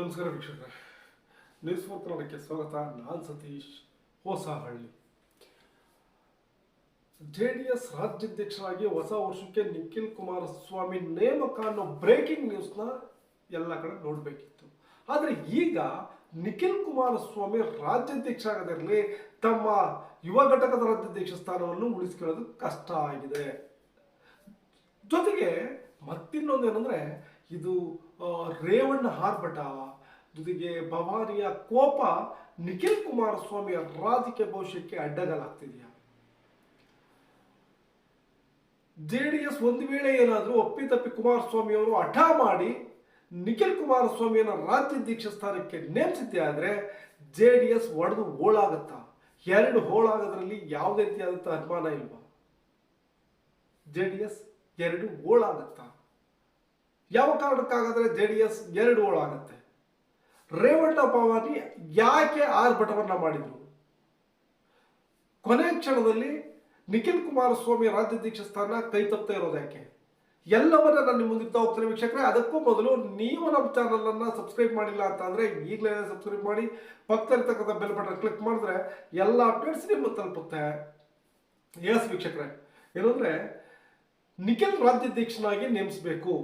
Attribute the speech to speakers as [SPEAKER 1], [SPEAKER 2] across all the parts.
[SPEAKER 1] ನಮಸ್ಕಾರ ವೀಕ್ಷಕರೇ. News four ಕನ್ನಡಕ್ಕೆ ಸ್ವಾಗತ. ನಾನು Satish, Hosahalli. J D S ರಾಜ್ಯಾಧ್ಯಕ್ಷರಾಗಿ ಹೊಸ ವರ್ಷಕ್ಕೆ ನಿಖಿಲ್ ಕುಮಾರಸ್ವಾಮಿ ನೇಮಕ ಅನ್ನೋ ಬ್ರೇಕಿಂಗ್ ನ್ಯೂಸ್ನ ಎಲ್ಲ ಕಡೆ ನೋಡಬೇಕಿತ್ತು. ಆದರೆ ಈಗ ನಿಖಿಲ್ ಕುಮಾರಸ್ವಾಮಿ ರಾಜ್ಯಾಧ್ಯಕ್ಷ ಆಗದಿರಲಿ ತಮ್ಮ ಯುವ ಘಟಕದ ರಾಜ್ಯಾಧ್ಯಕ್ಷ ಸ್ಥಾನವನ್ನು ಉಳಿಸ್ಕೊಳ್ಳೋದು ಕಷ್ಟ ಆಗಿದೆ. ಜೊತೆಗೆ ಮತ್ತಿನ್ನೊಂದು ಏನಂದ್ರೆ ಇದು ರೇವಣ್ಣ ಹಾರ್ಬಟಾವ ಜೊತೆಗೆ ಭವಾನಿಯ ಕೋಪ ನಿಖಿಲ್ ಕುಮಾರಸ್ವಾಮಿಯ ರಾಜಕೀಯ ಭವಿಷ್ಯಕ್ಕೆ ಅಡ್ಡಗಾಲಾಗ್ತಿದೆಯಾ? ಜೆ ಡಿ ಎಸ್ ಒಂದು ವೇಳೆ ಏನಾದರೂ ಒಪ್ಪಿತಪ್ಪಿ ಕುಮಾರಸ್ವಾಮಿ ಅವರು ಹಠ ಮಾಡಿ ನಿಖಿಲ್ ಕುಮಾರಸ್ವಾಮಿಯನ್ನು ರಾಜ್ಯಾಧ್ಯಕ್ಷ ಸ್ಥಾನಕ್ಕೆ ನೇಮಿಸಿದ್ದೆ ಆದರೆ ಜೆ ಡಿ ಎಸ್ ಒಡೆದು ಹೋಳಾಗತ್ತಾ? ಎರಡು ಹೋಳಾಗೋದ್ರಲ್ಲಿ ಯಾವುದೇ ರೀತಿಯಾದಂಥ ಅನುಮಾನ ಇಲ್ವಾ? ಜೆ ಡಿ ಎಸ್ ಎರಡು ಓಳಾಗತ್ತಾ ಯಾವ ಕಾರಣಕ್ಕಾಗದ್ರೆ ಜೆ ಡಿ ಎಸ್ ಎರಡು ಓಳಾಗುತ್ತೆ ರೇವಣ್ಣ ಭವಾನಿ ಯಾಕೆ ಆರ್ಭಟವನ್ನ ಮಾಡಿದ್ರು? ಕೊನೆ ಕ್ಷಣದಲ್ಲಿ ನಿಖಿಲ್ ಕುಮಾರಸ್ವಾಮಿ ರಾಜ್ಯಾಧ್ಯಕ್ಷ ಸ್ಥಾನ ಕೈ ತಪ್ತಾ ಇರೋದು ಯಾಕೆ? ಎಲ್ಲವನ್ನ ನಾನು ನಿಮ್ಮ ಹೋಗ್ತೇನೆ ವೀಕ್ಷಕರೇ. ಅದಕ್ಕೂ ಮೊದಲು ನೀವು ನಮ್ಮ ಚಾನಲ್ ಅನ್ನ ಸಬ್ಸ್ಕ್ರೈಬ್ ಮಾಡಿಲ್ಲ ಅಂತ ಅಂದ್ರೆ ಈಗಲೇ ಸಬ್ಸ್ಕ್ರೈಬ್ ಮಾಡಿ. ಪಕ್ಕದಲ್ಲಿರ್ತಕ್ಕಂಥ ಬೆಲ್ ಬಟನ್ ಕ್ಲಿಕ್ ಮಾಡಿದ್ರೆ ಎಲ್ಲ ಅಪ್ಡೇಟ್ಸ್ ನಿಮಗೆ ತಲುಪುತ್ತೆ. ಎಸ್ ವೀಕ್ಷಕರೇ. ಏನಂದ್ರೆ ನಿಖಿಲ್ ರಾಜ್ಯಾಧ್ಯಕ್ಷನಾಗಿ ನೇಮಿಸಬೇಕು.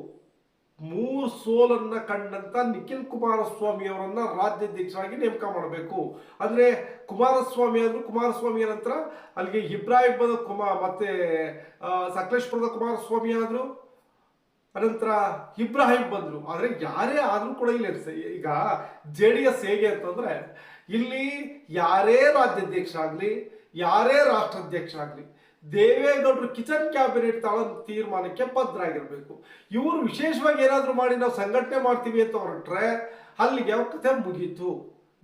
[SPEAKER 1] ಮೂರು ಸೋಲನ್ನ ಕಂಡಂತ ನಿಖಿಲ್ ಕುಮಾರಸ್ವಾಮಿ ಅವರನ್ನ ರಾಜ್ಯಾಧ್ಯಕ್ಷರಾಗಿ ನೇಮಕ ಮಾಡಬೇಕು. ಅಂದ್ರೆ ಕುಮಾರಸ್ವಾಮಿ ಆದ್ರು ಕುಮಾರಸ್ವಾಮಿ ನಂತರ ಅಲ್ಲಿಗೆ ಇಬ್ರಾಹಿಂ ಕುಮಾರ್ ಮತ್ತೆ ಸಕಲೇಶ್ಪುರದ ಕುಮಾರಸ್ವಾಮಿ ಆದ್ರು. ಅನಂತರ ಇಬ್ರಾಹಿಂ ಬಂದ್ರು. ಆದ್ರೆ ಯಾರೇ ಆದ್ರೂ ಕೂಡ ಇಲ್ಲ ಈಗ ಜೆ ಡಿ ಎಸ್ ಹೇಗೆ ಅಂತಂದ್ರೆ, ಇಲ್ಲಿ ಯಾರೇ ರಾಜ್ಯಾಧ್ಯಕ್ಷ ಆಗ್ಲಿ ಯಾರೇ ರಾಷ್ಟ್ರಾಧ್ಯಕ್ಷ ಆಗ್ಲಿ ದೇವೇಗೌಡರು ಕಿಚನ್ ಕ್ಯಾಬಿನೆಟ್ ತಗೊಳ್ಳೋ ತೀರ್ಮಾನಕ್ಕೆ ಬದ್ಧರಾಗಿರ್ಬೇಕು ಇವರು ವಿಶೇಷವಾಗಿ ಏನಾದರೂ ಮಾಡಿ ನಾವು ಸಂಘಟನೆ ಮಾಡ್ತೀವಿ ಅಂತ ಹೊರಟ್ರೆ ಅಲ್ಲಿಗೆ ಅವ್ರ ಕಥೆ ಮುಗೀತು.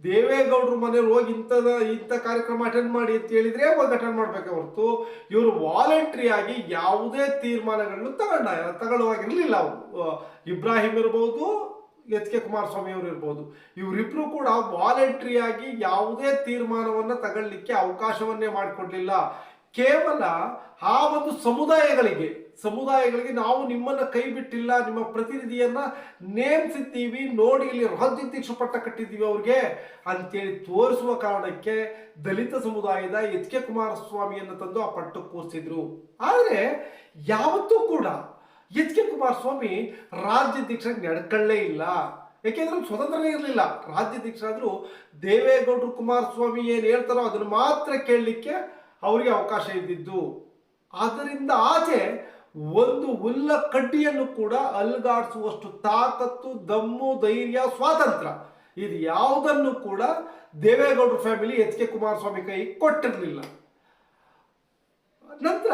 [SPEAKER 1] ದೇವೇಗೌಡರು ಮನೇಲಿ ಹೋಗಿ ಇಂಥದ ಇಂಥ ಕಾರ್ಯಕ್ರಮ ಅಟೆಂಡ್ ಮಾಡಿ ಅಂತ ಹೇಳಿದ್ರೆ ಒಂದು ಅಟೆಂಡ್ ಮಾಡ್ಬೇಕು ಹೊರತು. ಇವರು ವಾಲಂಟ್ರಿ ಆಗಿ ಯಾವುದೇ ತೀರ್ಮಾನಗಳನ್ನು ತಗೊಂಡ ತಗೊಳ್ಳುವಾಗಿರ್ಲಿಲ್ಲ ಅವರು. ಇಬ್ರಾಹಿಂ ಇರ್ಬೋದು, ಎಚ್ ಕೆ ಕುಮಾರಸ್ವಾಮಿ ಅವರು ಇರ್ಬೋದು. ಇವರಿಬ್ರು ಕೂಡ ವಾಲಂಟ್ರಿ ಆಗಿ ಯಾವುದೇ ತೀರ್ಮಾನವನ್ನು ತಗೊಳ್ಳಿಕ್ಕೆ ಅವಕಾಶವನ್ನೇ ಮಾಡಿಕೊಡ್ಲಿಲ್ಲ. ಕೇವಲ ಆ ಒಂದು ಸಮುದಾಯಗಳಿಗೆ ಸಮುದಾಯಗಳಿಗೆ ನಾವು ನಿಮ್ಮನ್ನ ಕೈ ಬಿಟ್ಟಿಲ್ಲ, ನಿಮ್ಮ ಪ್ರತಿನಿಧಿಯನ್ನ ನೇಮಿಸಿದ್ದೀವಿ, ನೋಡಿ ಇಲ್ಲಿ ರಾಜ್ಯಾಧ್ಯಕ್ಷ ಪಟ್ಟ ಕಟ್ಟಿದ್ದೀವಿ ಅವ್ರಿಗೆ ಅಂತೇಳಿ ತೋರಿಸುವ ಕಾರಣಕ್ಕೆ ದಲಿತ ಸಮುದಾಯದ ಎಚ್ ಕೆ ಕುಮಾರಸ್ವಾಮಿಯನ್ನು ತಂದು ಆ ಪಟ್ಟ ಕೂರಿಸಿದ್ರು. ಆದರೆ ಯಾವತ್ತೂ ಕೂಡ ಎಚ್ ಕೆ ಕುಮಾರಸ್ವಾಮಿ ರಾಜ್ಯಾಧ್ಯಕ್ಷ ನಡ್ಕೊಳ್ಳೇ ಇಲ್ಲ. ಯಾಕೆಂದ್ರೆ ಸ್ವತಂತ್ರನೇ ಇರಲಿಲ್ಲ. ರಾಜ್ಯಾಧ್ಯಕ್ಷ ಆದರೂ ದೇವೇಗೌಡರು ಕುಮಾರಸ್ವಾಮಿ ಏನು ಹೇಳ್ತಾರೋ ಅದನ್ನು ಮಾತ್ರ ಕೇಳಲಿಕ್ಕೆ ಅವರಿಗೆ ಅವಕಾಶ ಇದ್ದಿದ್ದು. ಆದ್ದರಿಂದ ಆಚೆ ಒಂದು ಹುಲ್ಲ ಕಡ್ಡಿಯನ್ನು ಕೂಡ ಅಲ್ಗಾಡಿಸುವಷ್ಟು ತಾಕತ್ತು, ದಮ್ಮು, ಧೈರ್ಯ, ಸ್ವಾತಂತ್ರ್ಯ ಇದು ಯಾವುದನ್ನು ಕೂಡ ದೇವೇಗೌಡರ ಫ್ಯಾಮಿಲಿ ಎಚ್ ಕೆ ಕುಮಾರಸ್ವಾಮಿ ಕೈ ಕೊಟ್ಟಿರಲಿಲ್ಲ. ನಂತರ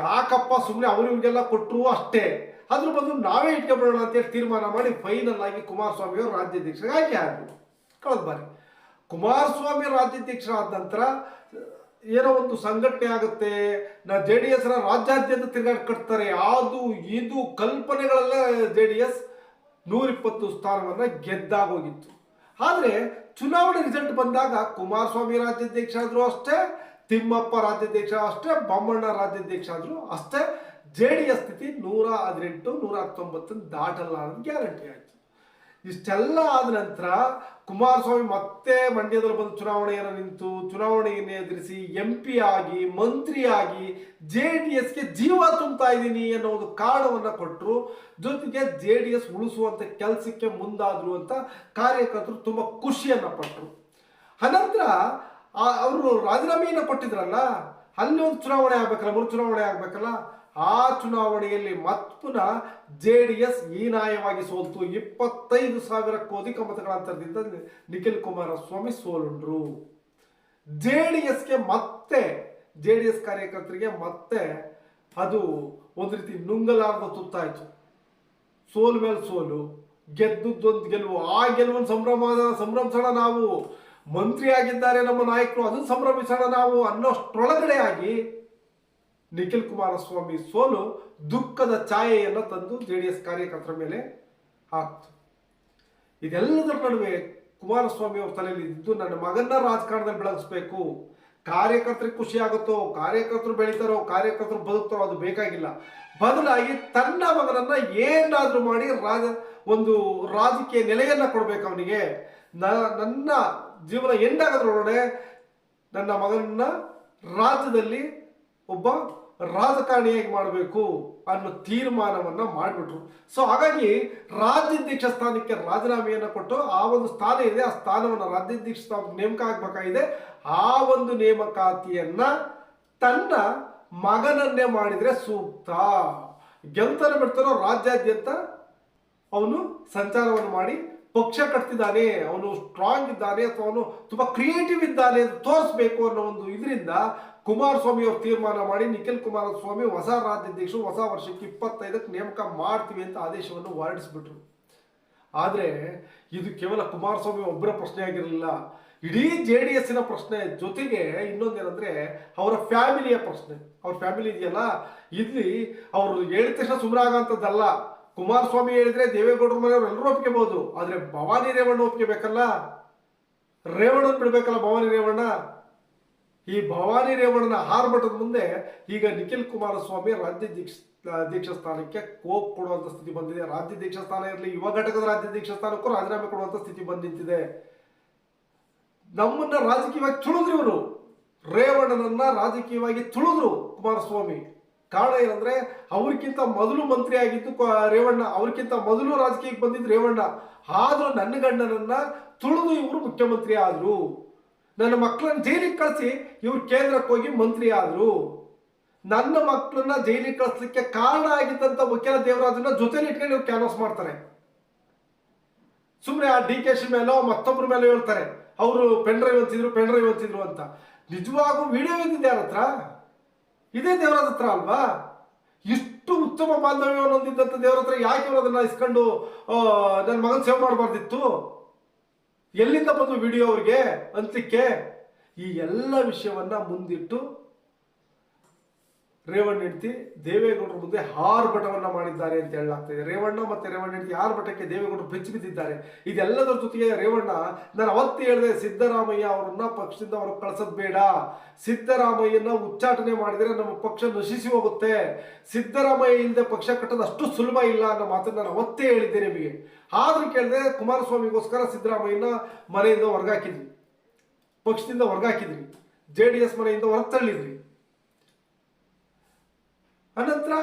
[SPEAKER 1] ಯಾಕಪ್ಪ ಸುಮ್ಮನೆ ಅವರು ಇವ್ರಿಗೆಲ್ಲ ಕೊಟ್ಟರು ಅಷ್ಟೇ. ಅದ್ರ ಬದಲು ನಾವೇ ಇಟ್ಕೊಬಿಡೋಣ ಅಂತೇಳಿ ತೀರ್ಮಾನ ಮಾಡಿ ಫೈನಲ್ ಆಗಿ ಕುಮಾರಸ್ವಾಮಿ ಅವರು ರಾಜ್ಯಾಧ್ಯಕ್ಷರಾಗಿ ಆದರು. ಕಳೆದ ಬಾರಿ. ಕುಮಾರಸ್ವಾಮಿ ರಾಜ್ಯಾಧ್ಯಕ್ಷರಾದ ನಂತರ ಏನೋ ಒಂದು ಸಂಘಟನೆ ಆಗುತ್ತೆ, ನಾ ಜೆ ಡಿ ಎಸ್ನ ರಾಜ್ಯಾದ್ಯಂತ ತಿರುಗಾಟ ಕಟ್ತಾರೆ, ಅದು, ಇದು ಕಲ್ಪನೆಗಳೆಲ್ಲ ಜೆ ಡಿ ಎಸ್ ನೂರಿಪ್ಪತ್ತು ಸ್ಥಾನವನ್ನು ಗೆದ್ದಾಗೋಗಿತ್ತು. ಆದರೆ ಚುನಾವಣೆ ರಿಸಲ್ಟ್ ಬಂದಾಗ ಕುಮಾರಸ್ವಾಮಿ ರಾಜ್ಯಾಧ್ಯಕ್ಷ ಆದರೂ ಅಷ್ಟೇ, ತಿಮ್ಮಪ್ಪ ರಾಜ್ಯಾಧ್ಯಕ್ಷ ಅಷ್ಟೇ, ಬೊಮ್ಮಣ್ಣ ರಾಜ್ಯಾಧ್ಯಕ್ಷ ಆದರೂ ಅಷ್ಟೇ ಜೆ ಡಿ ಎಸ್ ಸ್ಥಿತಿ ನೂರ ಹದಿನೆಂಟು, ನೂರ ಹತ್ತೊಂಬತ್ತನ್ನು ದಾಟಲ್ಲ ಅನ್ನೋದು ಗ್ಯಾರಂಟಿ ಆಯ್ತು. ಇಷ್ಟೆಲ್ಲ ಆದ ನಂತರ ಕುಮಾರಸ್ವಾಮಿ ಮತ್ತೆ ಮಂಡ್ಯದಲ್ಲಿ ಬಂದು ಚುನಾವಣೆಯನ್ನು ನಿಂತು ಚುನಾವಣೆಯನ್ನು ಎದುರಿಸಿ ಎಂ ಪಿ ಆಗಿ ಮಂತ್ರಿಯಾಗಿ ಜೆ ಡಿ ಎಸ್ಗೆ ಜೀವ ತುಂಬ್ತಾ ಇದ್ದೀನಿ ಅನ್ನೋ ಒಂದು ಕಾರಣವನ್ನು ಕೊಟ್ಟರು ಜೊತೆಗೆ ಜೆ ಡಿ ಎಸ್ ಉಳಿಸುವಂತ ಕೆಲಸಕ್ಕೆ ಮುಂದಾದರು ಅಂತ ಕಾರ್ಯಕರ್ತರು ತುಂಬ ಖುಷಿಯನ್ನು ಪಟ್ಟರು ಅನಂತರ ಅವರು ರಾಜೀನಾಮೆಯನ್ನು ಕೊಟ್ಟಿದ್ರಲ್ಲ ಅಲ್ಲಿ ಒಂದು ಚುನಾವಣೆ ಆಗ್ಬೇಕಲ್ಲ ಮರು ಚುನಾವಣೆ ಆಗ್ಬೇಕಲ್ಲ ಆ ಚುನಾವಣೆಯಲ್ಲಿ ಪುನಃ ಜೆ ಡಿ ಎಸ್ ಹೀನಾಯವಾಗಿ ಸೋಲ್ತು. ಇಪ್ಪತ್ತೈದು ಸಾವಿರಕ್ಕೂ ಅಧಿಕ ಮತಗಳ ಅಂತರದಿಂದ ನಿಖಿಲ್ ಕುಮಾರಸ್ವಾಮಿ ಸೋಲುಂಡ್ರು. ಜೆ ಡಿ ಎಸ್ಗೆ ಮತ್ತೆ, ಜೆ ಡಿ ಎಸ್ ಕಾರ್ಯಕರ್ತರಿಗೆ ಮತ್ತೆ ಅದು ಒಂದು ರೀತಿ ನುಂಗಲಾರದ ತುತ್ತಾಯ್ತು. ಸೋಲು ಮೇಲೆ ಸೋಲು, ಗೆದ್ದದ್ದೊಂದು ಗೆಲುವು, ಆ ಗೆಲುವನ್ನು ಸಂಭ್ರಮ ಸಂಭ್ರಮಿಸೋಣ ನಾವು. ಮಂತ್ರಿ ಆಗಿದ್ದಾರೆ ನಮ್ಮ ನಾಯಕರು, ಅದನ್ನು ಸಂಭ್ರಮಿಸೋಣ ನಾವು ಅನ್ನೋಷ್ಟೊಳಗಡೆ ಆಗಿ ನಿಖಿಲ್ ಕುಮಾರಸ್ವಾಮಿ ಸೋಲು ದುಃಖದ ಛಾಯೆಯನ್ನು ತಂದು ಜೆ ಡಿ ಎಸ್ ಕಾರ್ಯಕರ್ತರ ಮೇಲೆ ಹಾಕ್ತು. ಇದೆಲ್ಲದರ ನಡುವೆ ಕುಮಾರಸ್ವಾಮಿ ಅವರ ತಲೆಯಲ್ಲಿ ಇದ್ದು ನನ್ನ ಮಗನ್ನ ರಾಜಕಾರಣದಲ್ಲಿ ಬೆಳಗಿಸ್ಬೇಕು. ಕಾರ್ಯಕರ್ತರಿಗೆ ಖುಷಿ ಆಗುತ್ತೋ, ಕಾರ್ಯಕರ್ತರು ಬೆಳೀತಾರೋ, ಕಾರ್ಯಕರ್ತರು ಬದುಕ್ತಾರೋ ಅದು ಬೇಕಾಗಿಲ್ಲ. ಬದಲಾಗಿ ತನ್ನ ಮಗನನ್ನ ಏನಾದರೂ ಮಾಡಿ ರಾಜ, ಒಂದು ರಾಜಕೀಯ ನೆಲೆಯನ್ನ ಕೊಡ್ಬೇಕು ಅವನಿಗೆ. ನನ್ನ ಜೀವನ ಎಂಡಾಗೋದ್ರೊಳಗಡೆ ನನ್ನ ಮಗನನ್ನ ರಾಜ್ಯದಲ್ಲಿ ಒಬ್ಬ ರಾಜಕಾರಣಿಯಾಗಿ ಮಾಡಬೇಕು ಅನ್ನೋ ತೀರ್ಮಾನವನ್ನು ಮಾಡಿಬಿಟ್ರು. ಸೊ ಹಾಗಾಗಿ ರಾಜ್ಯಾಧ್ಯಕ್ಷ ಸ್ಥಾನಕ್ಕೆ ರಾಜೀನಾಮೆಯನ್ನು ಕೊಟ್ಟು ಆ ಒಂದು ಸ್ಥಾನ ಇದೆ, ಆ ಸ್ಥಾನವನ್ನು ರಾಜ್ಯಾಧ್ಯಕ್ಷ ನೇಮಕ ಆಗಬೇಕಾಗಿದೆ ಆ ಒಂದು ನೇಮಕಾತಿಯನ್ನ ತನ್ನ ಮಗನನ್ನೇ ಮಾಡಿದರೆ ಸೂಕ್ತ. ಗೆಲ್ತಾನೆ ಬಿಡ್ತಾನೋ ರಾಜ್ಯಾದ್ಯಂತ ಅವನು ಸಂಚಾರವನ್ನು ಮಾಡಿ ಪಕ್ಷ ಕಟ್ತಿದ್ದಾನೆ, ಅವನು ಸ್ಟ್ರಾಂಗ್ ಇದ್ದಾನೆ ಅಥವಾ ಅವನು ತುಂಬಾ ಕ್ರಿಯೇಟಿವ್ ಇದ್ದಾನೆ ಅಂತ ತೋರಿಸ್ಬೇಕು ಅನ್ನೋ ಒಂದು ಇದರಿಂದ ಕುಮಾರಸ್ವಾಮಿ ಅವರು ತೀರ್ಮಾನ ಮಾಡಿ, ನಿಖಿಲ್ ಕುಮಾರಸ್ವಾಮಿ ಹೊಸ ರಾಜ್ಯಾಧ್ಯಕ್ಷರು ಹೊಸ ವರ್ಷಕ್ಕೆ ಇಪ್ಪತ್ತೈದಕ್ಕೆ ನೇಮಕ ಮಾಡ್ತೀವಿ ಅಂತ ಆದೇಶವನ್ನು ಹೊರಡಿಸ್ಬಿಟ್ರು. ಆದರೆ ಇದು ಕೇವಲ ಕುಮಾರಸ್ವಾಮಿ ಒಬ್ಬರ ಪ್ರಶ್ನೆ ಆಗಿರಲಿಲ್ಲ. ಇಡೀ ಜೆ ಡಿ ಎಸ್ಸಿನ ಪ್ರಶ್ನೆ ಜೊತೆಗೆ ಇನ್ನೊಂದೇನಂದ್ರೆ ಅವರ ಫ್ಯಾಮಿಲಿಯ ಪ್ರಶ್ನೆ. ಅವ್ರ ಫ್ಯಾಮಿಲಿ ಇದೆಯಲ್ಲ? ಇಲ್ಲಿ ಅವರು ಹೇಳಿದ ತಕ್ಷಣ ಸುಮ್ಮನಾಗಂಥದ್ದಲ್ಲ ಕುಮಾರಸ್ವಾಮಿ ಹೇಳಿದ್ರೆ ದೇವೇಗೌಡರ ಮನೆಯವರು ಎಲ್ಲರೂ ಒಪ್ಕೋಬಹುದು ಆದರೆ ಭವಾನಿ ರೇವಣ್ಣ ಒಪ್ಕೋಬೇಕಲ್ಲ? ರೇವಣ್ಣನ ಬಿಡಬೇಕಲ್ಲ ಭವಾನಿ ರೇವಣ್ಣ? ಈ ಭವಾನಿ ರೇವಣ್ಣನ ಹಾರ್ಮಠದ ಮುಂದೆ ಈಗ ನಿಖಿಲ್ ಕುಮಾರಸ್ವಾಮಿ ರಾಜ್ಯಾಧ್ಯಕ್ಷ ಅಧ್ಯಕ್ಷ ಸ್ಥಾನಕ್ಕೆ ಕೋಪ್ ಕೊಡುವಂತ ಸ್ಥಿತಿ ಬಂದಿದೆ. ರಾಜ್ಯ ಸ್ಥಾನ ಇರಲಿ, ಯುವ ಘಟಕದ ರಾಜ್ಯ ಸ್ಥಾನಕ್ಕೂ ರಾಜೀನಾಮೆ ಕೊಡುವಂತ ಸ್ಥಿತಿ ಬಂದು ನಿಂತಿದೆ ನಮ್ಮನ್ನ ರಾಜಕೀಯವಾಗಿ ತುಳಿದ್ರು ಇವರು. ರೇವಣ್ಣನನ್ನ ರಾಜಕೀಯವಾಗಿ ತುಳಿದ್ರು ಕುಮಾರಸ್ವಾಮಿ. ಕಾರಣ ಏನಂದ್ರೆ, ಅವ್ರಿಗಿಂತ ಮೊದಲು ಮಂತ್ರಿ ಆಗಿದ್ದು ರೇವಣ್ಣ. ಅವ್ರಿಗಿಂತ ಮೊದಲು ರಾಜಕೀಯಕ್ಕೆ ಬಂದಿದ್ದು ರೇವಣ್ಣ. ಆದ್ರೂ ನನ್ನ ಗಂಡನನ್ನ ತುಳಿದು ಇವರು ಮುಖ್ಯಮಂತ್ರಿ ಆದ್ರು. ನನ್ನ ಮಕ್ಕಳನ್ನ ಜೈಲಿಗೆ ಕಳಿಸಿ, ಇವ್ರು ಕೇಂದ್ರಕ್ಕೆ ಹೋಗಿ ಮಂತ್ರಿ ಆದ್ರು. ನನ್ನ ಮಕ್ಕಳನ್ನ ಜೈಲಿಗೆ ಕಳಿಸ್ಲಿಕ್ಕೆ ಕಾರಣ ಆಗಿದ್ದಂತ ವಕೀಲ ದೇವರಾಜನ ಜೊತೆಲಿ ಇಟ್ಕೊಂಡು ಇವ್ರು ಕ್ಯಾನ್ವಾಸ್ ಮಾಡ್ತಾರೆ. ಸುಮ್ಮನೆ ಆ ಡಿ ಕೆ ಶಿ ಮೇಲೋ ಮತ್ತೊಬ್ಬರ ಮೇಲೆ ಹೇಳ್ತಾರೆ, ಅವರು ಪೆನ್ ಡ್ರೈವ್ ಅಂತಿದ್ರು ಪೆನ್ ಡ್ರೈವ್ ಅಂತಿದ್ರು ಅಂತ. ನಿಜವಾಗೂ ವಿಡಿಯೋ ಇದ್ದಿದೆ ಯಾರ ಹತ್ರ? ಇದೇ ದೇವರಾಜ ಹತ್ರ ಅಲ್ವಾ? ಇಷ್ಟು ಉತ್ತಮ ಬಾಂಧವ್ಯವನ್ನು ಹೊಂದಿದ್ದಂಥ ದೇವರ ಹತ್ರ ಯಾಕೆ ಇವರು ಅದನ್ನ ಇಸ್ಕೊಂಡು ನನ್ನ ಮಗನ್ ಸೇವ್ ಮಾಡಬಾರ್ದಿತ್ತು? ಎಲ್ಲಿಂದ ಬಂದು ವಿಡಿಯೋ ಅವ್ರಿಗೆ? ಅಂತಲಿಕ್ಕೆ ಈ ಎಲ್ಲ ವಿಷಯವನ್ನ ಮುಂದಿಟ್ಟು ರೇವಣ್ಣ ಹೆಂಡತಿ ದೇವೇಗೌಡರ ಮುಂದೆ ಹಾರ್ಭಟವನ್ನು ಮಾಡಿದ್ದಾರೆ ಅಂತ ಹೇಳಲಾಗ್ತದೆ ರೇವಣ್ಣ ಮತ್ತೆ ರೇವಣ್ಣ ಹೆಂಡತಿ ಹಾರ್ಭಟಕ್ಕೆ ದೇವೇಗೌಡರು ಬೆಚ್ಚಿ ಬಿದ್ದಿದ್ದಾರೆ. ಇದೆಲ್ಲದರ ಜೊತೆಗೆ ರೇವಣ್ಣ, ನಾನು ಅವತ್ತು ಹೇಳಿದೆ, ಸಿದ್ದರಾಮಯ್ಯ ಅವರನ್ನ ಪಕ್ಷದಿಂದ ಅವ್ರಿಗೆ ಕಳಿಸೋದು ಬೇಡ. ಸಿದ್ದರಾಮಯ್ಯನ ಉಚ್ಚಾಟನೆ ಮಾಡಿದರೆ ನಮ್ಮ ಪಕ್ಷ ನಶಿಸಿ ಹೋಗುತ್ತೆ. ಸಿದ್ದರಾಮಯ್ಯ ಇಲ್ಲದೆ ಪಕ್ಷ ಕಟ್ಟೋದು ಅಷ್ಟು ಸುಲಭ ಇಲ್ಲ ಅನ್ನೋ ಮಾತನ್ನು ನಾನು ಅವತ್ತೇ ಹೇಳಿದ್ದೆ ನಿಮಗೆ. ಆದರೂ ಕೇಳಿದೆ ಕುಮಾರಸ್ವಾಮಿಗೋಸ್ಕರ ಸಿದ್ದರಾಮಯ್ಯನ ಮನೆಯಿಂದ ಹೊರಗಾಕಿದ್ವಿ. ಪಕ್ಷದಿಂದ ಹೊರಗಾಕಿದ್ವಿ. ಜೆ ಡಿ ಎಸ್ ಮನೆಯಿಂದ ಹೊರಗೆ ತಳ್ಳಿದ್ರಿ ಅನಂತರ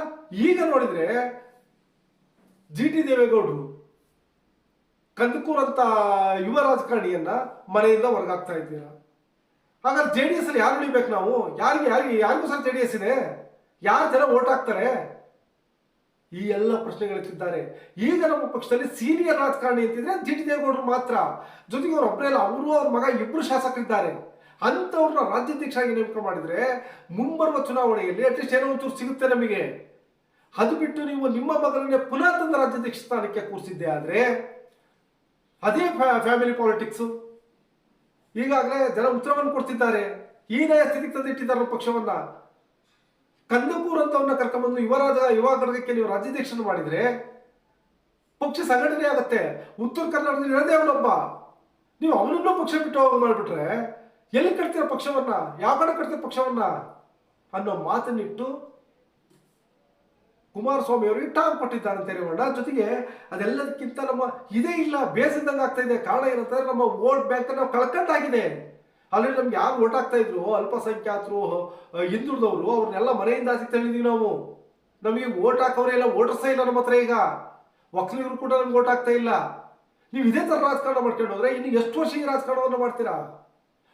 [SPEAKER 1] ಈಗ ನೋಡಿದ್ರೆ ಜಿ ಟಿ ದೇವೇಗೌಡರು ಕಂದಕೂರ್ ಅಂತ ಯುವ ರಾಜಕಾರಣಿಯನ್ನ ಮನೆಯಿಂದ ಹೊರಗಾಗ್ತಾ ಇದ್ದೀರಾ? ಹಾಗಾದ್ರೆ ಜೆ ಡಿ ಎಸ್ ಅಲ್ಲಿ ಯಾರು ಉಳಿಬೇಕು ನಾವು? ಯಾರಿಗೆ ಯಾರಿಗೆ, ಯಾರಿಗೂ ಸಹ ಜೆ ಡಿ ಎಸ್ ಇದೆ. ಯಾರು ಜನ ಓಟ್ ಹಾಕ್ತಾರೆ? ಈ ಎಲ್ಲ ಪ್ರಶ್ನೆಗಳಿದ್ದಾರೆ ಈಗ ನಮ್ಮ ಪಕ್ಷದಲ್ಲಿ ಸೀನಿಯರ್ ರಾಜಕಾರಣಿ ಅಂತಿದ್ರೆ ಜಿ ಟಿ ದೇವೇಗೌಡರು ಮಾತ್ರ. ಜೊತೆಗೆ ಅವ್ರ ಒಬ್ಬರೇ ಅವರು ಅವ್ರ ಮಗ ಇಬ್ಬರು ಶಾಸಕರಿದ್ದಾರೆ. ಅಂಥವ್ರನ್ನ ರಾಜ್ಯಾಧ್ಯಕ್ಷರಾಗಿ ನೇಮಕ ಮಾಡಿದ್ರೆ ಮುಂಬರುವ ಚುನಾವಣೆಯಲ್ಲಿ ಅಟ್ಲೀಸ್ಟ್ ಏನೋ ಒಂಚೂರು ಸಿಗುತ್ತೆ ನಮಗೆ. ಅದು ಬಿಟ್ಟು ನೀವು ನಿಮ್ಮ ಮಗನನ್ನೇ ಪುನಃ ತಂದ ರಾಜ್ಯಾಧ್ಯಕ್ಷ ಸ್ಥಾನಕ್ಕೆ ಕೂರಿಸಿದ್ದೆ ಆದರೆ ಅದೇ ಫ್ಯಾಮಿಲಿ ಪಾಲಿಟಿಕ್ಸು ಈಗಾಗಲೇ ಜನ ಉತ್ತರವನ್ನು ಕೊಡ್ತಿದ್ದಾರೆ. ಈ ನಯ ಸ್ಥಿತಿಗೆ ತಂದಿಟ್ಟಿದ್ದಾರೆ ಪಕ್ಷವನ್ನ. ಕಂದಕೂರ್ ಅಂತವನ್ನ ಕರ್ಕೊಂಡ್ಬಂದು ಯುವರಾಜ ಯುವ ಘಟಕಕ್ಕೆ ನೀವು ರಾಜ್ಯಾಧ್ಯಕ್ಷನ ಮಾಡಿದ್ರೆ ಪಕ್ಷ ಸಂಘಟನೆ ಆಗುತ್ತೆ. ಉತ್ತರ ಕರ್ನಾಟಕದಲ್ಲಿ ಇರೋದೇ ಅವನೊಬ್ಬ. ನೀವು ಅವನನ್ನೂ ಪಕ್ಷ ಬಿಟ್ಟು ಮಾಡ್ಬಿಟ್ರೆ ಎಲ್ಲಿ ಕಟ್ತೀರ ಪಕ್ಷವನ್ನ? ಯಾವ ಕಡೆ ಕಟ್ತೀರ ಪಕ್ಷವನ್ನ? ಅನ್ನೋ ಮಾತನ್ನಿಟ್ಟು ಕುಮಾರಸ್ವಾಮಿ ಅವರು ಟಾಂಗ್ ಅಂತ ರೇವಣ್ಣ ಜೊತೆಗೆ ಅದೆಲ್ಲದಕ್ಕಿಂತ ನಮ್ಮ ಇದೇ ಇಲ್ಲ ಬೇಸಿದಂಗೆ ಆಗ್ತಾ ಇದೆ. ಕಾರಣ ಏನಂತಂದ್ರೆ ನಮ್ಮ ವೋಟ್ ಬ್ಯಾಂಕ್ ನಾವು ಕಳ್ಕೊಂಡಾಗಿದೆ. ಅಲ್ಲಿ ನಮ್ಗೆ ಯಾರು ವೋಟ್ ಆಗ್ತಾ ಇದ್ರು? ಅಲ್ಪಸಂಖ್ಯಾತರು, ಹಿಂದುಳಿದವರು, ಅವ್ರನ್ನೆಲ್ಲ ಮನೆಯಿಂದ ಆಸೆ ತಳ್ಳಿದೀವಿ ನಾವು. ನಮಗೆ ವೋಟ್ ಹಾಕೋರೇ ಎಲ್ಲ ಓಟರ್ಸೇ ಇಲ್ಲ ನಮ್ಮ ಹತ್ರ ಈಗ. ಒಕ್ಕಲಿಗರು ಕೂಡ ನಮ್ಗೆ ವೋಟ್ ಆಗ್ತಾ ಇಲ್ಲ. ನೀವು ಇದೇ ಥರ ರಾಜಕಾರಣ ಮಾಡ್ಕೊಂಡು ಹೋದ್ರೆ ಇನ್ನು ಎಷ್ಟು ವರ್ಷ ಈ ರಾಜಕಾರಣವನ್ನು ಮಾಡ್ತೀರಾ?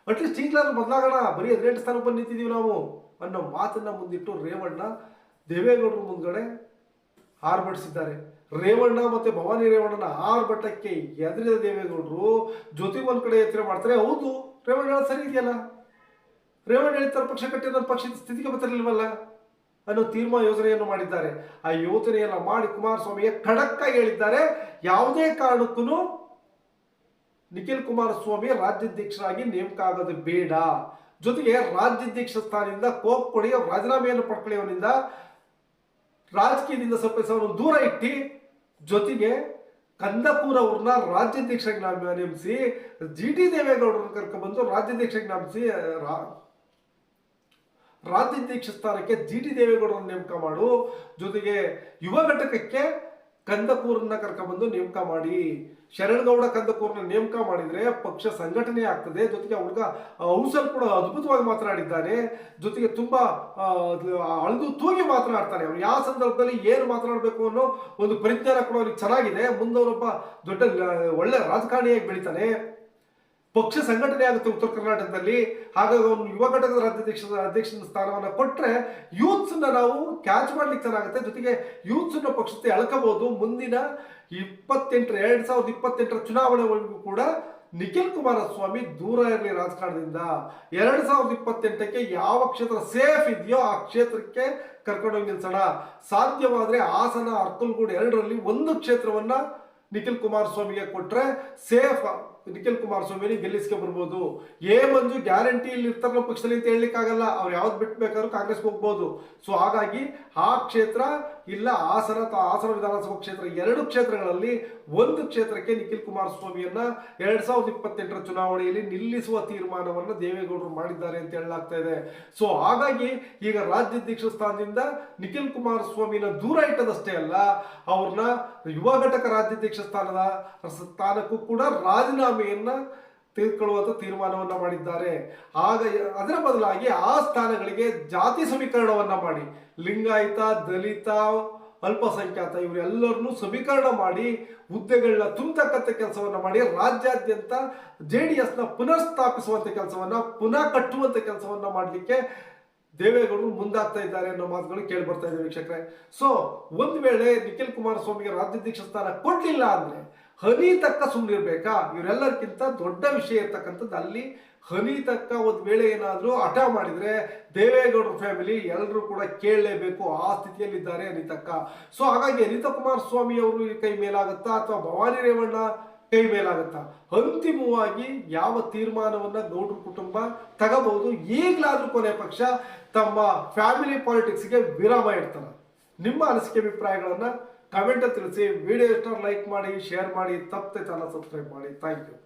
[SPEAKER 1] ಅಟ್ಲೀಸ್ಟ್ ಈಗಲಾದ್ರೂ ಬದಲಾಗೋಣ ಬರೀ ಹದಿನೆಂಟು ಸ್ಥಾನ ಬಂದು ನಿಂತಿದ್ದೀವಿ ನಾವು ಅನ್ನೋ ಮಾತನ್ನ ಮುಂದಿಟ್ಟು ರೇವಣ್ಣ ದೇವೇಗೌಡರ ಮುಂದ್ಗಡೆ ಆರ್ಭಟಿಸಿದ್ದಾರೆ ರೇವಣ್ಣ ಮತ್ತೆ ಭವಾನಿ ರೇವಣ್ಣನ ಆರ್ಭಟಕ್ಕೆ ಎದುರಿದ ದೇವೇಗೌಡರು ಜೊತೆ ಒಂದ್ ಕಡೆ ಎಚ್ಚರ ಮಾಡ್ತಾರೆ. ಹೌದು, ರೇವಣ್ಣ ಹೇಳೋದು ಸರಿ ಇದೆಯಲ್ಲ? ರೇವಣ್ಣ ಹೇಳ್ತಾರೆ ಪಕ್ಷ ಕಟ್ಟಿ ನನ್ನ ಪಕ್ಷದ ಸ್ಥಿತಿಗೆ ಬರ್ತಿರ್ಲಿಲ್ವಲ್ಲ? ಅನ್ನೋ ತೀರ್ಮಾನ ಯೋಜನೆಯನ್ನು ಮಾಡಿದ್ದಾರೆ. ಆ ಯೋಜನೆಯನ್ನು ಮಾಡಿ ಕುಮಾರಸ್ವಾಮಿಗೆ ಖಡಕ್ಕಾಗಿ ಹೇಳಿದ್ದಾರೆ. ಯಾವುದೇ ಕಾರಣಕ್ಕೂ ನಿಖಿಲ್ ಕುಮಾರಸ್ವಾಮಿ ರಾಜ್ಯಾಧ್ಯಕ್ಷರಾಗಿ ನೇಮಕ ಆಗೋದು ಬೇಡ. ಜೊತೆಗೆ ರಾಜ್ಯಾಧ್ಯಕ್ಷ ಸ್ಥಾನದಿಂದ ಕೋಪ್ ಕೊಡಿ ರಾಜೀನಾಮೆಯನ್ನು ಪಡ್ಕೊಳ್ಳಿ ರಾಜಕೀಯದಿಂದ ಸ್ವಲ್ಪ ದೂರ ಇಟ್ಟು ಜೊತೆಗೆ ಕಂದಪೂರ್ ಅವ್ರನ್ನ ರಾಜ್ಯಾಧ್ಯಕ್ಷರಾಗಿ ನಾಮ ನೇಮಿಸಿ ಜಿ ಟಿ ದೇವೇಗೌಡರನ್ನ ಕರ್ಕೊಂಡ್ಬಂದು ರಾಜ್ಯಾಧ್ಯಕ್ಷರಾಗಿ ನೇಮಿಸಿ ರಾಜ್ಯಾಧ್ಯಕ್ಷ ಸ್ಥಾನಕ್ಕೆ ಜಿ ಟಿ ದೇವೇಗೌಡರನ್ನು ನೇಮಕ ಮಾಡು. ಜೊತೆಗೆ ಯುವ ಘಟಕಕ್ಕೆ ಕಂದಕೂರನ್ನ ಕರ್ಕೊಂಡ್ಬಂದು ನೇಮಕ ಮಾಡಿ, ಶರಣಗೌಡ ಕಂದಕೂರ್ನ ನೇಮಕ ಮಾಡಿದ್ರೆ ಪಕ್ಷ ಸಂಘಟನೆ ಆಗ್ತದೆ. ಜೊತೆಗೆ ಹುಡುಗ ಹೌಸಲ್ ಕೂಡ ಅದ್ಭುತವಾಗಿ ಮಾತನಾಡಿದ್ದಾನೆ. ಜೊತೆಗೆ ತುಂಬಾ ಅಳೆದು ತೂಗಿ ಮಾತನಾಡ್ತಾನೆ. ಅವ್ರು ಯಾವ ಸಂದರ್ಭದಲ್ಲಿ ಏನು ಮಾತನಾಡಬೇಕು ಅನ್ನೋ ಒಂದು ಪರಿಜ್ಞಾನ ಕೂಡ ಅವ್ರಿಗೆ ಚೆನ್ನಾಗಿದೆ. ಮುಂದವರೊಬ್ಬ ದೊಡ್ಡ ಒಳ್ಳೆ ರಾಜಕಾರಣಿಯಾಗಿ ಬೆಳಿತಾನೆ. ಪಕ್ಷ ಸಂಘಟನೆ ಆಗುತ್ತೆ ಉತ್ತರ ಕರ್ನಾಟಕದಲ್ಲಿ. ಹಾಗಾಗಿ ಅವನು ಯುವ ಘಟಕದ ರಾಜ್ಯಾಧ್ಯಕ್ಷ, ಅಧ್ಯಕ್ಷನ ಸ್ಥಾನವನ್ನು ಕೊಟ್ಟರೆ ಯೂತ್ಸ್ನ ನಾವು ಕ್ಯಾಚ್ ಮಾಡ್ಲಿಕ್ಕೆ ಚೆನ್ನಾಗುತ್ತೆ. ಜೊತೆಗೆ ಯೂತ್ಸ್ನ ಪಕ್ಷಕ್ಕೆ ಅಳಕಬಹುದು ಮುಂದಿನ ಇಪ್ಪತ್ತೆಂಟರ, ಎರಡ್ ಸಾವಿರದ ಇಪ್ಪತ್ತೆಂಟರ ಚುನಾವಣೆವರೆಗೂ ಕೂಡ ನಿಖಿಲ್ ಕುಮಾರಸ್ವಾಮಿ ದೂರ ಇರಲಿ ರಾಜಕಾರಣದಿಂದ. ಎರಡ್ ಸಾವಿರದ ಇಪ್ಪತ್ತೆಂಟಕ್ಕೆ ಯಾವ ಕ್ಷೇತ್ರ ಸೇಫ್ ಇದೆಯೋ ಆ ಕ್ಷೇತ್ರಕ್ಕೆ ಕರ್ಕೊಂಡೋಗಿ ನಿಲ್ಸೋಣ. ಸಾಧ್ಯವಾದ್ರೆ ಹಾಸನ, ಅರ್ಕಲ್ಗೂಡು ಎರಡರಲ್ಲಿ ಒಂದು ಕ್ಷೇತ್ರವನ್ನ ನಿಖಿಲ್ ಕುಮಾರಸ್ವಾಮಿಗೆ ಕೊಟ್ರೆ ಸೇಫ್ ನಿಖಿಲ್ ಕುಮಾರಸ್ವಾಮಿ ಗೆಲ್ಲಿಸ್ಕೆ ಬರ್ಬೋದು. ಏ ಮಂಜು ಗ್ಯಾರಂಟಿ ಇಲ್ಲಿ ಇರ್ತಾರಲ್ಲ ಪಕ್ಷದಲ್ಲಿ ಅಂತ ಹೇಳಲಿಕ್ಕಾಗಲ್ಲ. ಅವ್ರು ಯಾವ್ದು ಬಿಟ್ಟು ಕಾಂಗ್ರೆಸ್ ಹೋಗ್ಬೋದು. ಸೊ ಹಾಗಾಗಿ ಆ ಕ್ಷೇತ್ರ ಇಲ್ಲ, ಹಾಸನ ಹಾಸನ ವಿಧಾನಸಭಾ ಕ್ಷೇತ್ರ ಎರಡು ಕ್ಷೇತ್ರಗಳಲ್ಲಿ ಒಂದು ಕ್ಷೇತ್ರಕ್ಕೆ ನಿಖಿಲ್ ಕುಮಾರಸ್ವಾಮಿಯನ್ನ ಎರಡ್ ಸಾವಿರದ ಇಪ್ಪತ್ತೆಂಟರ ಚುನಾವಣೆಯಲ್ಲಿ ನಿಲ್ಲಿಸುವ ತೀರ್ಮಾನವನ್ನು ದೇವೇಗೌಡರು ಮಾಡಿದ್ದಾರೆ ಅಂತ ಹೇಳಲಾಗ್ತಾ ಇದೆ. ಸೊ ಹಾಗಾಗಿ ಈಗ ರಾಜ್ಯಾಧ್ಯಕ್ಷ ಸ್ಥಾನದಿಂದ ನಿಖಿಲ್ ಕುಮಾರಸ್ವಾಮಿನ ದೂರ ಇಟ್ಟದಷ್ಟೇ ಅಲ್ಲ, ಅವ್ರನ್ನ ಯುವ ಘಟಕ ರಾಜ್ಯಾಧ್ಯಕ್ಷ ಸ್ಥಾನದ ಸ್ಥಾನಕ್ಕೂ ಕೂಡ ರಾಜೀನಾಮೆಯನ್ನ ತೀರ್ಕೊಳ್ಳುವಂತ ತೀರ್ಮಾನವನ್ನ ಮಾಡಿದ್ದಾರೆ. ಆಗ ಅದರ ಬದಲಾಗಿ ಆ ಸ್ಥಾನಗಳಿಗೆ ಜಾತಿ ಸಮೀಕರಣವನ್ನ ಮಾಡಿ. ಲಿಂಗಾಯತ, ದಲಿತ, ಅಲ್ಪಸಂಖ್ಯಾತ ಇವರೆಲ್ಲರನ್ನೂ ಸಮೀಕರಣ ಮಾಡಿ ಹುದ್ದೆಗಳನ್ನ ತುಂಬತಕ್ಕಂಥ ಕೆಲಸವನ್ನ ಮಾಡಿ ರಾಜ್ಯಾದ್ಯಂತ ಜೆ ಡಿ ಎಸ್ನ ಪುನರ್ ಕೆಲಸವನ್ನ, ಪುನಃ ಕಟ್ಟುವಂತ ಕೆಲಸವನ್ನ ಮಾಡಲಿಕ್ಕೆ ದೇವೇಗೌಡರು ಮುಂದಾಗ್ತಾ ಇದ್ದಾರೆ ಅನ್ನೋ ಮಾತುಗಳು ಕೇಳಿ ಬರ್ತಾ ಇದೆ ವೀಕ್ಷಕರೇ. ಸೊ ಒಂದ್ ವೇಳೆ ನಿಖಿಲ್ ಕುಮಾರಸ್ವಾಮಿಗೆ ರಾಜ್ಯಾಧ್ಯಕ್ಷ ಸ್ಥಾನ ಕೊಡ್ಲಿಲ್ಲ ಅಂದ್ರೆ ಹನಿ ತಕ್ಕ ಸುಮ್ಮನಿರ್ಬೇಕಾ ಇವರೆಲ್ಲರಿಗಿಂತ ದೊಡ್ಡ ವಿಷಯ ಇರ್ತಕ್ಕಂಥದ್ದು ಅಲ್ಲಿ ಹನಿ ತಕ್ಕ ಒಂದು ವೇಳೆ ಏನಾದರೂ ಹಠ ಮಾಡಿದರೆ ದೇವೇಗೌಡರ ಫ್ಯಾಮಿಲಿ ಎಲ್ಲರೂ ಕೂಡ ಕೇಳಲೇಬೇಕು, ಆ ಸ್ಥಿತಿಯಲ್ಲಿದ್ದಾರೆ ಅನಿತಕ್ಕ ಸೊ ಹಾಗಾಗಿ ಅನಿತಾ ಕುಮಾರಸ್ವಾಮಿ ಅವರು ಕೈ ಮೇಲಾಗುತ್ತಾ ಅಥವಾ ಭವಾನಿ ರೇವಣ್ಣ ಕೈ ಮೇಲಾಗುತ್ತಾ? ಅಂತಿಮವಾಗಿ ಯಾವ ತೀರ್ಮಾನವನ್ನು ಗೌಡ್ರ ಕುಟುಂಬ ತಗಬಹುದು? ಈಗಲಾದ್ರೂ ಕೊನೆ ಪಕ್ಷ ತಮ್ಮ ಫ್ಯಾಮಿಲಿ ಪಾಲಿಟಿಕ್ಸ್ಗೆ ವಿರಾಮ ಇಡ್ತಾರೆ ನಿಮ್ಮ ಅನಿಸಿಕೆ ಅಭಿಪ್ರಾಯಗಳನ್ನ ಕಮೆಂಟ್ ತಿಳಿಸಿ ವಿಡಿಯೋ ಇಷ್ಟ ಲೈಕ್ ಮಾಡಿ ಶೇರ್ ಮಾಡಿ ತಪ್ಪದೆ ಚಾನಲ್ ಸಬ್ಸ್ಕ್ರೈಬ್ ಮಾಡಿ. Thank you